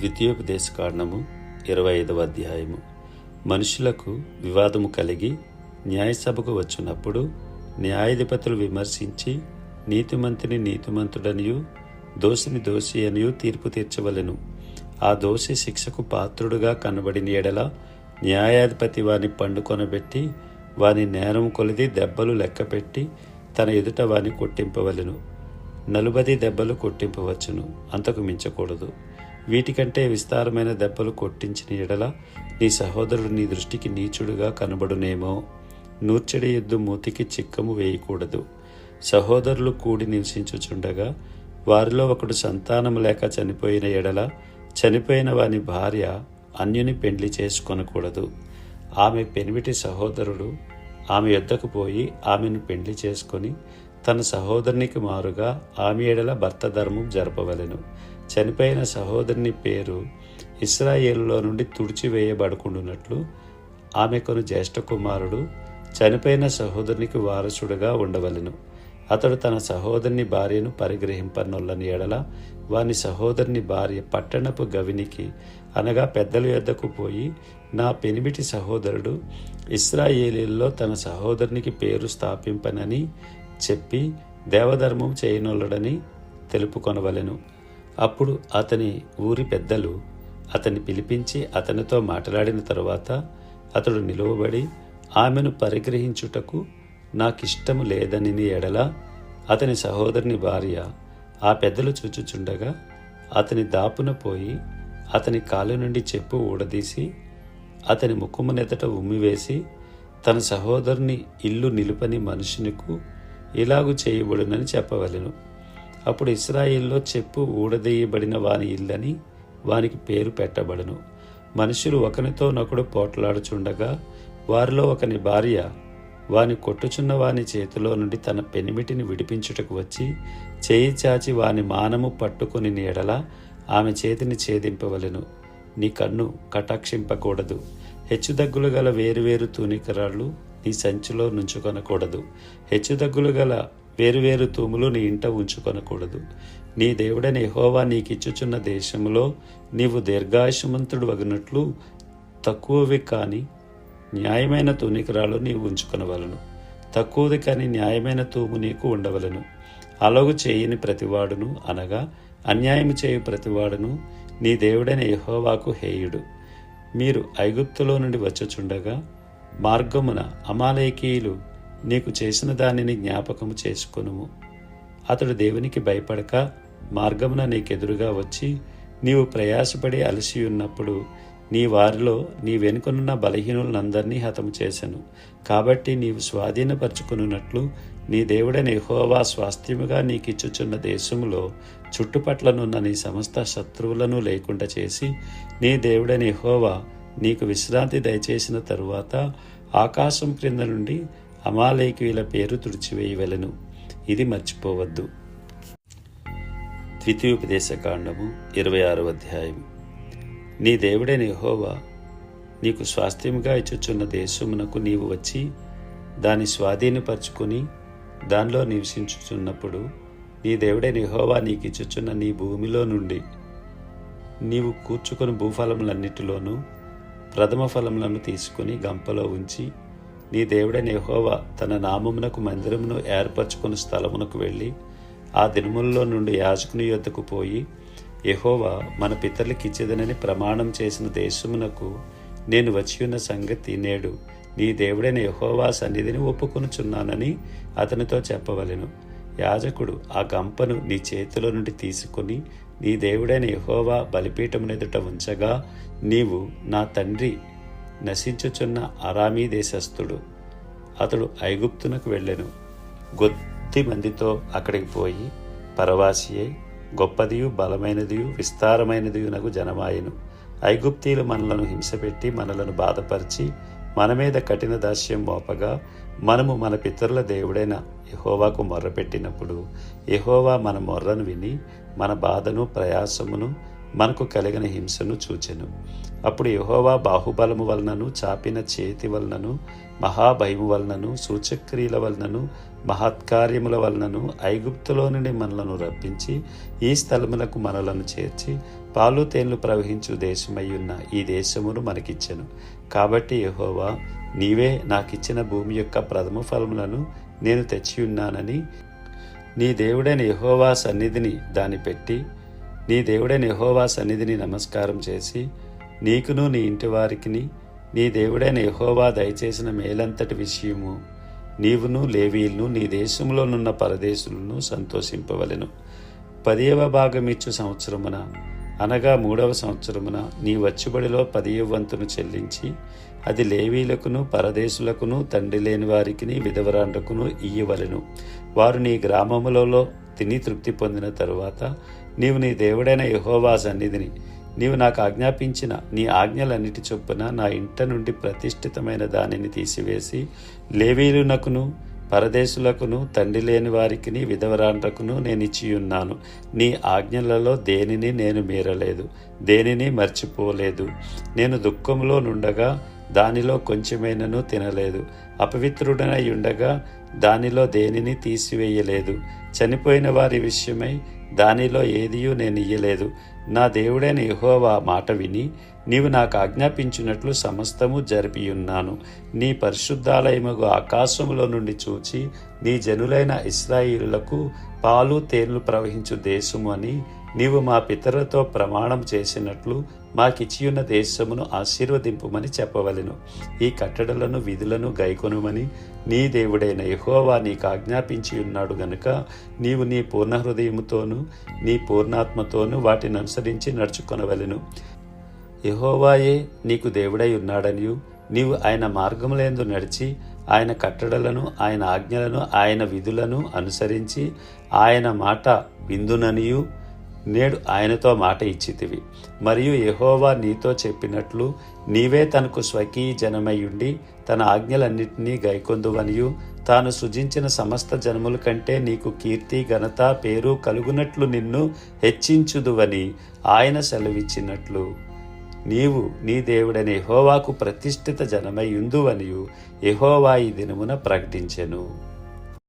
ద్వితీయోపదేశ కాండము ఇరవై ఐదవ అధ్యాయము. మనుషులకు వివాదము కలిగి న్యాయసభకు వచ్చినప్పుడు న్యాయాధిపతులు విమర్శించి నీతిమంతుని నీతిమంతుడనియు దోషిని దోషి అనియు తీర్పు తీర్చవలెను. ఆ దోషి శిక్షకు పాత్రుడుగా కనబడిన ఎడల న్యాయాధిపతి వాని పండుకొనబెట్టి వాని నేరం కొలిది దెబ్బలు లెక్కపెట్టి తన ఎదుట వాని కొట్టింపవలెను. నలుబది దెబ్బలు కొట్టింపవచ్చును. అంతకు మించకూడదు. వీటికంటే విస్తారమైన దెబ్బలు కొట్టించిన ఎడల నీ సహోదరుడు నీ దృష్టికి నీచుడుగా కనబడునేమో. నూర్చడి ఎద్దు మూతికి చిక్కము వేయకూడదు. సహోదరులు కూడి నివసించుచుండగా వారిలో ఒకడు సంతానం లేక చనిపోయిన ఎడల చనిపోయిన వాని భార్య అన్యుని పెండ్లి చేసుకొనకూడదు. ఆమె పెనిమిటి సహోదరుడు ఆమె యొద్దకు పోయి ఆమెను పెండ్లి చేసుకొని తన సహోదరునికి మారుగా ఆమె ఎడల భర్త ధర్మం జరపవలెను. చనిపోయిన సహోదరుని పేరు ఇస్రాయేలులో నుండి తుడిచివేయబడుకుండునట్లు ఆమెకును జ్యేష్ఠ కుమారుడు చనిపోయిన సహోదరునికి వారసుడుగా ఉండవలెను. అతడు తన సహోదరుని భార్యను పరిగ్రహింపనొల్లని ఎడల వాని సహోదరుని భార్య పట్టణపు గవినికి అనగా పెద్దల యొద్దకు పోయి నా పెనిమిటి సహోదరుడు ఇస్రాయేలీల్లో తన సహోదరునికి పేరు స్థాపింపనని చెప్పి దేవధర్మం చేయనొల్లడని తెలుపుకొనవలెను. అప్పుడు అతని ఊరి పెద్దలు అతన్ని పిలిపించి అతనితో మాట్లాడిన తరువాత అతడు నిలువబడి ఆమెను పరిగ్రహించుటకు నాకిష్టము లేదని ఎడల అతని సహోదరుని భార్య ఆ పెద్దలు చూచుచుండగా అతని దాపున పోయి అతని కాలు నుండి చెప్పు ఊడదీసి అతని ముఖమునెదట ఉమ్మివేసి తన సహోదరుని ఇల్లు నిలుపని మనుషునికు ఇలాగు చేయబడునని చెప్పవలెను. అప్పుడు ఇస్రాయిల్లో చెప్పు ఊడదీయబడిన వాని ఇల్లని వానికి పేరు పెట్టబడును. మనుషులు ఒకనితోనొకడు పోట్లాడుచుండగా వారిలో ఒకని భార్య వాని కొట్టుచున్న వాని చేతిలో నుండి తన పెనిమిటిని విడిపించుటకు వచ్చి చేయి చాచి వాని మానము పట్టుకుని నీడల ఆమె చేతిని ఛేదింపవలెను. నీ కన్ను కటాక్షింపకూడదు. హెచ్చుదగ్గులు గల వేరువేరు తూనికరాళ్ళు నీ సంచిలో నుంచుకొనకూడదు. హెచ్చుదగ్గులు గల వేరువేరు తూములు నీ ఇంట ఉంచుకొనకూడదు. నీ దేవుడైన యహోవా నీకిచ్చుచున్న దేశంలో నీవు దీర్ఘాయుషమంతుడు వగినట్లు తక్కువవి కానీ న్యాయమైన తూనికరాలు నీవు ఉంచుకొనవలను. తక్కువది కానీ న్యాయమైన తూము నీకు ఉండవలను. అలవు చేయని ప్రతివాడును అనగా అన్యాయం చేయు ప్రతివాడును నీ దేవుడైన యహోవాకు హేయుడు. మీరు ఐగుప్తులో నుండి వచ్చుచుండగా మార్గమున అమాలేకీయులు నీకు చేసిన దానిని జ్ఞాపకము చేసుకొనుము. అతడు దేవునికి భయపడక మార్గమున నీకెదురుగా వచ్చి నీవు ప్రయాసపడి అలసి ఉన్నప్పుడు నీ వారిలో నీ వెనుకనున్న బలహీనులందరినీ హతము చేశాను కాబట్టి నీవు స్వాధీనపరుచుకున్నట్లు నీ దేవుడైన ఎహోవా స్వాస్థ్యముగా నీకిచ్చుచున్న దేశములో చుట్టుపట్లనున్న నీ సమస్త శత్రువులను లేకుండా చేసి నీ దేవుడైన ఎహోవా నీకు విశ్రాంతి దయచేసిన తరువాత ఆకాశం క్రింద నుండి అమాలేకీయుల పేరు తుడిచివేయవలను. ఇది మర్చిపోవద్దు. ద్వితీయోపదేశ కాండము ఇరవై ఆరో అధ్యాయం. నీ దేవుడైన యహోవా నీకు స్వాస్థ్యముగా ఇచ్చుచున్న దేశమునకు నీవు వచ్చి దాన్ని స్వాధీనపరుచుకొని దానిలో నివసించుచున్నప్పుడు నీ దేవుడైన యహోవా నీకు ఇచ్చుచున్న నీ భూమిలో నుండి నీవు కూర్చుకొని భూఫలములన్నిటిలోనూ ప్రథమ ఫలములను తీసుకుని గంపలో ఉంచి నీ దేవుడైన యహోవా తన నామమునకు మందిరమును ఏర్పరచుకున్న స్థలమునకు వెళ్ళి ఆ దినములలో నుండి యాజకుని యొద్దకు పోయి యహోవా మన పితరులకి ఇచ్చేదనని ప్రమాణం చేసిన దేశమునకు నేను వచ్చి ఉన్న సంగతి నేడు నీ దేవుడైన యహోవా సన్నిధిని ఒప్పుకొనుచున్నానని అతనితో చెప్పవలెను. యాజకుడు ఆ గంపను నీ చేతిలో నుండి తీసుకుని నీ దేవుడైన యహోవా బలిపీఠమునెదుట ఉంచగా నీవు నా తండ్రి నశించుచున్న అరామీ దేశస్థుడు. అతడు ఐగుప్తునకు వెళ్ళెను. గొత్తి మందితో అక్కడికి పోయి పరవాసి అయి గొప్పదియు బలమైనదియు విస్తారమైనదియునకు జనమాయను. ఐగుప్తీలు మనలను హింసపెట్టి మనలను బాధపరిచి మన మీద కఠిన దాస్యం మోపగా మనము మన పితరుల దేవుడైన యహోవాకు మొర్రపెట్టినప్పుడు యహోవా మన మొర్రను విని మన బాధను ప్రయాసమును మనకు కలిగిన హింసను చూచెను. అప్పుడు యహోవా బాహుబలము వలనను చాపిన చేతి వలనను మహాభయము వలనను సూచక్రియల వలనను మహత్కార్యముల వలనను ఐగుప్తులో నుండి మనలను రప్పించి ఈ స్థలములకు మనలను చేర్చి పాలు తేన్లు ప్రవహించు దేశమయ్యున్న ఈ దేశమును మనకిచ్చెను. కాబట్టి యహోవా నీవే నాకిచ్చిన భూమి యొక్క ప్రథమ ఫలములను నేను తెచ్చియున్నానని నీ దేవుడైన యహోవా సన్నిధిని దాన్ని పెట్టి నీ దేవుడైన యహోవా సన్నిధిని నమస్కారం చేసి నీకును నీ ఇంటి వారికిని నీ దేవుడైన యహోవా దయచేసిన మేలంతటి విషయము నీవును లేవీలను నీ దేశంలోనున్న పరదేశులను సంతోషింపవలెను. పదియవ భాగమిచ్చు సంవత్సరమున అనగా మూడవ సంవత్సరమున నీ వచ్చుబడిలో పదియవ వంతును చెల్లించి అది లేవీలకును పరదేశులకును తండ్రి లేని వారికిని విధవరాండకును ఇయ్యవలెను. వారు నీ గ్రామములలో తిని తృప్తి పొందిన తరువాత నీవు నీ దేవుడైన యహోవా సన్నిధిని నీవు నాకు ఆజ్ఞాపించిన నీ ఆజ్ఞలన్నిటి చొప్పున నా ఇంట నుండి ప్రతిష్ఠితమైన దానిని తీసివేసి లేవీలునకును పరదేశులకును తండ్రి లేని వారికిని విధవరాండ్రకును నేను ఇచ్చియున్నాను నీ ఆజ్ఞలలో దేనిని నేను మీరలేదు దేనిని మర్చిపోలేదు. నేను దుఃఖంలో నుండగా దానిలో కొంచెమైనను తినలేదు. అపవిత్రుడనై ఉండగా దానిలో దేనిని తీసివేయలేదు. చనిపోయిన వారి విషయమై దానిలో ఏదియూ నేను ఇయ్యలేదు. నా దేవుడైన యహోవా మాట విని నీవు నాకు ఆజ్ఞాపించినట్లు సమస్తము జరిపియున్నాను. నీ పరిశుద్ధాలయముగు ఆకాశములో నుండి చూచి నీ జనులైన ఇస్రాయిలులకు పాలు తేనెలు ప్రవహించు దేశము అని నీవు మా పితరులతో ప్రమాణం చేసినట్లు మాకిచ్చియున్న దేశమును ఆశీర్వదింపుమని చెప్పవలెను. ఈ కట్టడలను విధులను గైకొనుమని నీ దేవుడైన యహోవా నీకు ఆజ్ఞాపించి ఉన్నాడు గనుక నీవు నీ పూర్ణ హృదయముతోనూ నీ పూర్ణాత్మతోనూ వాటిని అనుసరించి నడుచుకొనవలెను. యహోవాయే నీకు దేవుడై ఉన్నాడనియు నీవు ఆయన మార్గములందు నడిచి ఆయన కట్టడలను ఆయన ఆజ్ఞలను ఆయన విధులను అనుసరించి ఆయన మాట విందుననియు. నేడు ఆయనతో మాట ఇచ్చితివి. మరియు యహోవా నీతో చెప్పినట్లు నీవే తనకు స్వకీయ జనమయ్యుండి తన ఆజ్ఞలన్నింటినీ గైకొందువనియు. తాను సృజించిన సమస్త జనముల కంటే నీకు కీర్తి ఘనత పేరు కలుగునట్లు నిన్ను హెచ్చించుదువని ఆయన సెలవిచ్చినట్లు. నీవు నీ దేవుడని యహోవాకు ప్రతిష్ఠిత జనమై ఉందువనియు యహోవా ఈ దినమున ప్రకటించెను.